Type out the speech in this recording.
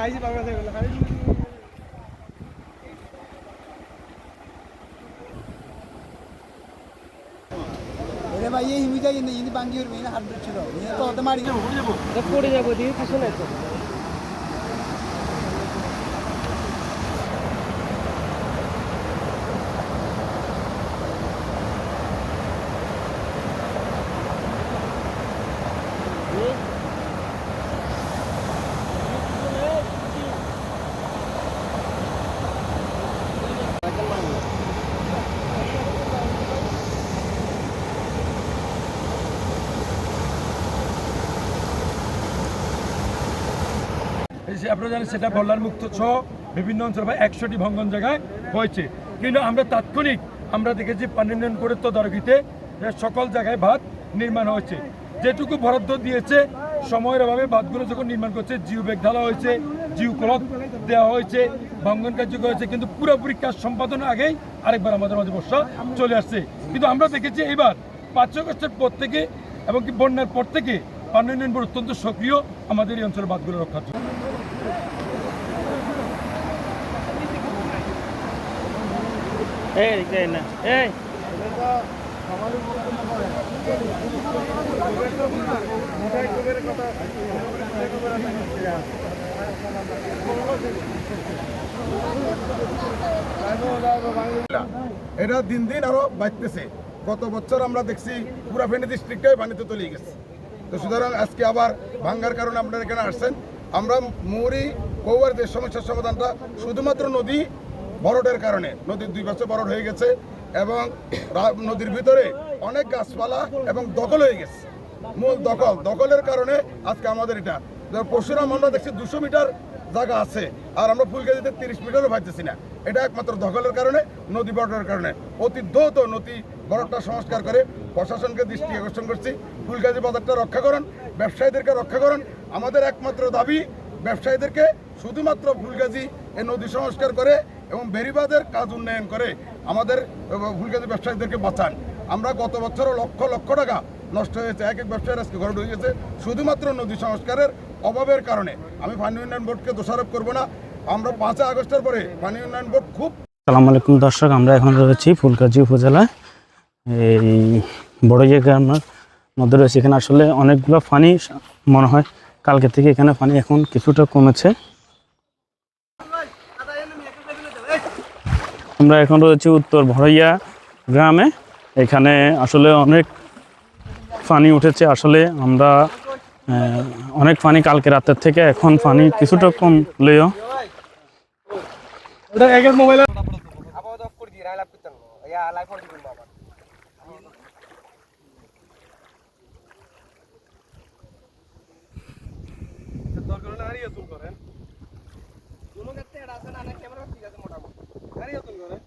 আইছি বাংলাদেশে বলে খালি এরে ভাই এই হিমিটা ইনি ইনি বাঙ্গি উঠবে ইনি হাত ছিল ইনি তো হতে মারি পড়ে যাবো দিয়ে কিছু নাই তো এই আপনারা জানেন সেটা বল্লার মুক্ত সহ বিভিন্ন অঞ্চল বা একশোটি ভঙ্গন জায়গায় হয়েছে। কিন্তু আমরা তাৎক্ষণিক আমরা দেখেছি বোর্ডের তদারকিতে যে সকল জায়গায় বাঁধ নির্মাণ হয়েছে। যেটুকু বরাদ্দ দিয়েছে, সময়ের অভাবে বাঁধগুলো যখন নির্মাণ করছে জিও ব্যাগ ঢালা হয়েছে জিও ক্লক দেওয়া হয়েছে, ভঙ্গন কার্যকর হয়েছে, কিন্তু পুরোপুরি কাজ সম্পাদনের আগেই আরেকবার আমাদের মাঝে বর্ষা চলে আসছে। কিন্তু আমরা দেখেছি এইবার পাঁচই আগস্টের পর থেকে এবং কি বন্যার পর থেকে পানি উন্নয়ন অত্যন্ত সক্রিয় আমাদের এই অঞ্চলের বাঁধগুলো রক্ষার জন্য। এটা দিন দিন আরও বাড়তেছে। গত বছর আমরা দেখছি পুরা ফেনী ডিস্ট্রিক্টে পানিতে তলিয়ে গেছে। তো সুতরাং আজকে আবার ভাঙ্গার কারণে আপনারা এখানে আসছেন। আমরা মৌরি কৌয়ার যে সমস্যার সমাধানটা, শুধুমাত্র নদী বরটের কারণে। নদীর দুই পাশে বরট হয়ে গেছে এবং নদীর ভিতরে অনেক গাছপালা এবং দখল হয়ে গেছে। মূল দখল। দখলের কারণে আজকে আমাদের এটা পরশুরাম আমরা দেখছি দুশো মিটার জায়গা আছে, আর আমরা ফুলগাজিতে তিরিশ মিটারও পাইতেছি না। এটা একমাত্র দখলের কারণে, নদী বরটের কারণে। অতি দ্রুত নদী বরটটা সংস্কার করে প্রশাসনকে দৃষ্টি আকর্ষণ করছি। ফুলগাজি বাজারটা রক্ষা করুন, ব্যবসায়ীদেরকে রক্ষা করুন। আমাদের একমাত্র দাবি ব্যবসায়ীদেরকে শুধুমাত্র ফুলগাজি এই নদী সংস্কার করে এবং বেরিবাদের কাজ উন্নয়ন করে আমাদের ফুলগাজি ব্যবসায়ীদেরকে বাঁচান। আমরা গত বছরও লক্ষ লক্ষ টাকা নষ্ট হয়েছে। এক এক ব্যবসায়ীর আজকে ঘরে ঢুকে গেছে শুধুমাত্র নদী সংস্কারের অভাবের কারণে। আমি পানি উন্নয়ন বোর্ডকে দোষারোপ করব না। আমরা পাঁচই আগস্টের পরে পানি উন্নয়ন বোর্ড খুব সালাম আলাইকুম দর্শক, আমরা এখন রয়েছি ফুলকাজি উপজেলায়। এই বড়ইয়া গ্রামের মধ্যে রয়েছে। এখানে আসলে অনেকগুলো পানি মনে হয় কালকে থেকে এখানে পানি এখন কিছুটা কমেছে। আমরা এখন রয়েছি উত্তর ভরইয়া গ্রামে। এখানে আসলে অনেক পানি উঠেছে। আসলে আমরা অনেক পানি কালকে রাতের থেকে এখন পানি কিছুটা কমলেও। মোবাইল হারিয়ে তুল করেন কোনো ক্ষেত্রে এটা আছে না ক্যামেরা ঠিক আছে মোটামুটি। গাড়ি তুল করেন